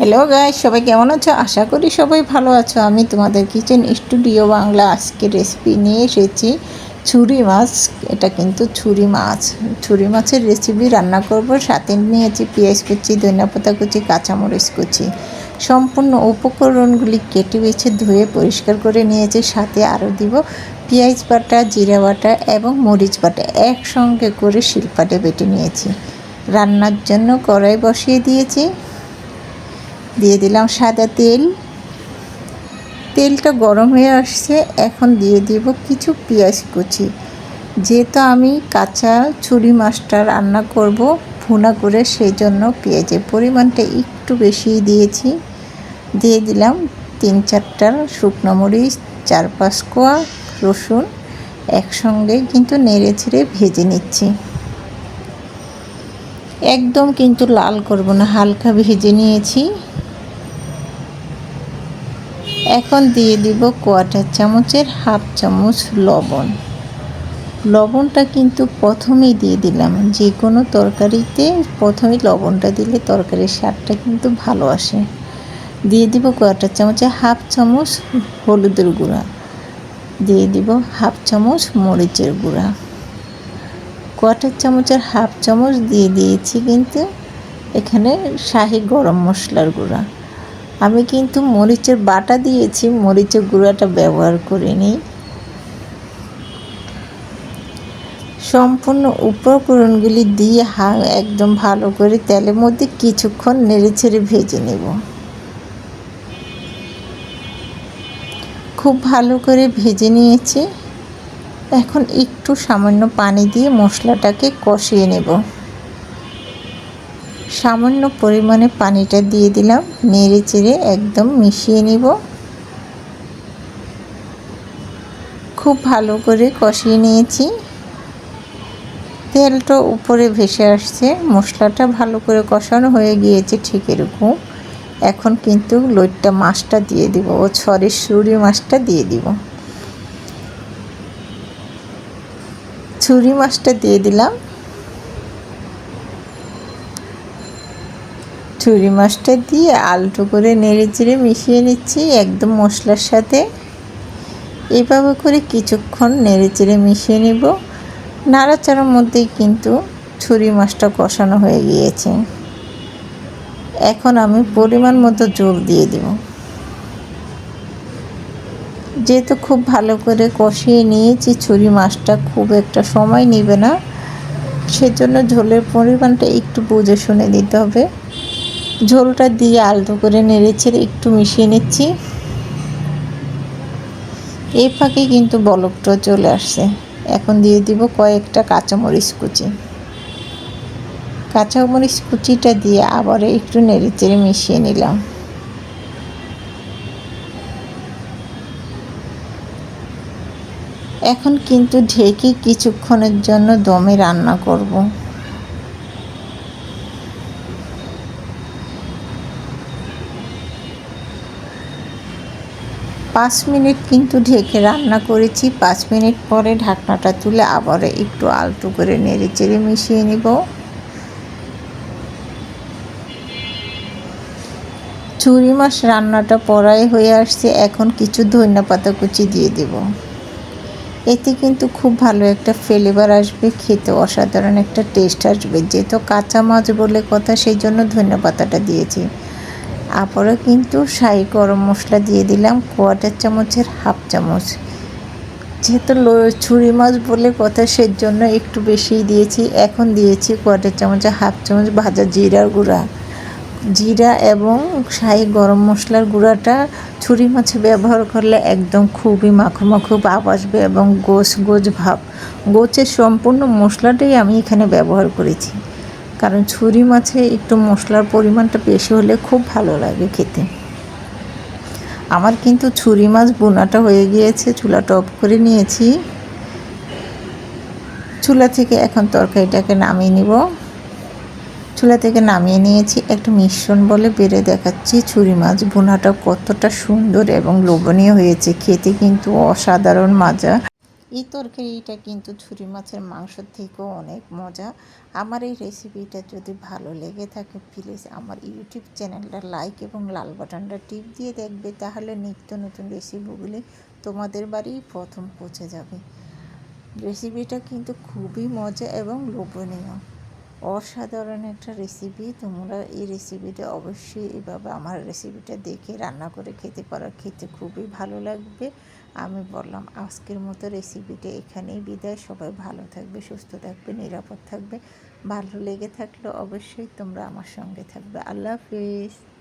Hello guy সবাই কেমন আছো? আশা করি সবাই ভালো আছো। আমি তোমাদের কিচেন স্টুডিও বাংলা আজকে রেসিপি নিয়ে এসেছি। ছুরি মাছ, এটা কিন্তু ছুরি মাছ। ছুরি মাছের রেসিপি রান্না করব। সাথে নিয়েছি পেঁয়াজ কুচি, ধনিয়া পাতা কুচি, কাঁচামরিচ কুচি। সম্পূর্ণ উপকরণগুলি কেটে বেছে ধুয়ে পরিষ্কার করে নিয়েছি। সাথে আরও দিব পেঁয়াজ বাটা, জিরা বাটা এবং মরিচ বাটা। একসঙ্গে করে শিলপাটে বেটে নিয়েছি। রান্নার জন্য কড়াই বসিয়ে দিয়েছি। দিয়ে দিলাম সাদা তেল। তেলটা গরম হয়ে আসছে, এখন দিয়ে দিব কিছু পেঁয়াজ কুচি। যেহেতু আমি কাঁচা ছুরি মাছটা রান্না করব ভুনা করে, সেই জন্য পেঁয়াজের পরিমাণটা একটু বেশি দিয়েছি। দিয়ে দিলাম তিন চারটা শুকনো মরিচ, চার পাঁচ কোয়া রসুন, একসঙ্গে কিন্তু নেড়ে ছেড়ে ভেজে নিচ্ছি। একদম কিন্তু লাল করব না, হালকা ভেজে নিয়েছি। এখন দিয়ে দিব কোয়াটার চামচের হাফ চামচ লবণ। লবণটা কিন্তু প্রথমেই দিয়ে দিলাম। যে কোনো তরকারিতে প্রথমে লবণটা দিলে তরকারির স্বাদটা কিন্তু ভালো আসে। দিয়ে দিব কোয়াটার চামচে হাফ চামচ হলুদের গুঁড়া। দিয়ে দিব হাফ চামচ মরিচের গুঁড়া। কোয়াটার চামচের হাফ চামচ দিয়ে দিয়েছি কিন্তু এখানে শাহি গরম মশলার গুঁড়া। আমি কিন্তু মরিচের বাটা দিয়েছি, মরিচের গুঁড়াটা ব্যবহার করিনি সম্পূর্ণ উপকরণগুলি দিয়ে হা একদম ভালো করে তেলের মধ্যে কিছুক্ষণ নেড়ে ছেড়ে ভেজে নেব। খুব ভালো করে ভেজে নিয়েছি। এখন একটু সামান্য পানি দিয়ে মশলাটাকে কষিয়ে নেব। সামান্য পরিমাণে পানিটা দিয়ে দিলাম, নেড়ে চেড়ে একদম মিশিয়ে নিব। খুব ভালো করে কষিয়ে নিয়েছি। তেলটা উপরে ভেসে আসছে, মশলাটা ভালো করে কষানো হয়ে গিয়েছে ঠিক এরকম। এখন কিন্তু লইটটা মাছটা দিয়ে দিব ও ছরের সুরি মাছটা দিয়ে দিব। ছুরি মাছটা দিয়ে দিলাম ছুরি মাছটা দিয়ে আলটো করে নেড়ে চেড়ে মিশিয়ে নিচ্ছি একদম মশলার সাথে। এভাবে করে কিছুক্ষণ নেড়ে চেড়ে মিশিয়ে নিব। নাড়াচাড়ার মধ্যেই কিন্তু ছুরি মাছটা কষানো হয়ে গিয়েছে। এখন আমি পরিমাণ মতো জল দিয়ে দিব। যেহেতু খুব ভালো করে কষিয়ে নিয়েছি, ছুরি মাছটা খুব একটা সময় নেবে না। সেজন্য ঝোলের পরিমাণটা একটু বুঝে শুনে দিতে হবে। ঝোলটা দিয়ে আলতো করে নেড়ে ছেড়ে একটু মিশিয়ে নিচ্ছি। এই ফাঁকে কিন্তু বলকটা চলে আসছে। এখন দিয়ে দিব কয়েকটা কাঁচামরিচ কুচি। কাঁচামরিচ কুচিটা দিয়ে আবার একটু নেড়ে চেড়ে মিশিয়ে নিলাম। এখন কিন্তু ঢেকে কিছুক্ষণের জন্য দমে রান্না করব। পাঁচ মিনিট কিন্তু ঢেকে রান্না করেছি। পাঁচ মিনিট পরে ঢাকনাটা তুলে আবার একটু আলটু করে নেড়ে চেড়ে মিশিয়ে নিব। চুরি মাছ রান্নাটা পড়াই হয়ে আসছে। এখন কিছু ধনিয়া পাতা কুচি দিয়ে দেব। এতে কিন্তু খুব ভালো একটা ফ্লেভার আসবে, খেতে অসাধারণ একটা টেস্ট আসবে। যেহেতু কাঁচা মাছ বলে কথা, সেই জন্য ধনিয়া পাতাটা দিয়েছি। আবারও কিন্তু শাহি গরম মশলা দিয়ে দিলাম কোয়াটার চামচের হাফ চামচ। যেহেতু ছুরি মাছ বলে কথা, সেজন্য একটু বেশিই দিয়েছি। এখন দিয়েছি কোয়াটার চামচে হাফ চামচ ভাজা জিরার গুঁড়া। জিরা এবং শাহি গরম মশলার গুঁড়াটা ছুরি মাছে ব্যবহার করলে একদম খুবই মাখো মাখো ভাব আসবে এবং গোছ গোছ ভাব। গোছের সম্পূর্ণ মশলাটাই আমি এখানে ব্যবহার করেছি। কারণ ছুরি মাছে একটু মশলার পরিমাণটা বেশি হলে খুব ভালো লাগে খেতে। আমার কিন্তু ছুরি মাছ বোনাটা হয়ে গিয়েছে, চুলাটা অফ করে নিয়েছি। চুলা থেকে এখন তরকারিটাকে নামিয়ে নিব। চুলা থেকে নামিয়ে নিয়েছি একটু মিশ্রণ বলে বেড়ে দেখাচ্ছি ছুরি মাছ বোনাটা কতটা সুন্দর এবং লোভনীয় হয়েছে। খেতে কিন্তু অসাধারণ, মাজা। এই তরকারিটা কিন্তু ছুরি মাছের মাংস থেকেও অনেক মজা। আমার এই রেসিপিটা যদি ভালো লেগে থাকে প্লিজ আমার ইউটিউব চ্যানেলটা লাইক এবং লাল বাটনটা টিপ দিয়ে দেখবে, তাহলে নিত্য নতুন রেসিপিগুলি তোমাদের বাড়ি প্রথম পৌঁছে যাবে। রেসিপিটা কিন্তু খুবই মজা এবং লোভনীয়। অসাধারণ একটা রেসিপি তোমরা এই রেসিপিটা অবশ্যই এভাবে আমার রেসিপিটা দেখে রান্না করে খেতে পারো। খেতে খুবই ভালো লাগবে। আমি বললাম, আজকের মতো রেসিপিটা এখানেই বিদায়। সবাই ভালো থাকবে, সুস্থ থাকবে, নিরাপদ থাকবে। ভালো লেগে থাকলে অবশ্যই তোমরা আমার সঙ্গে থাকবে। আল্লাহ হাফিজ।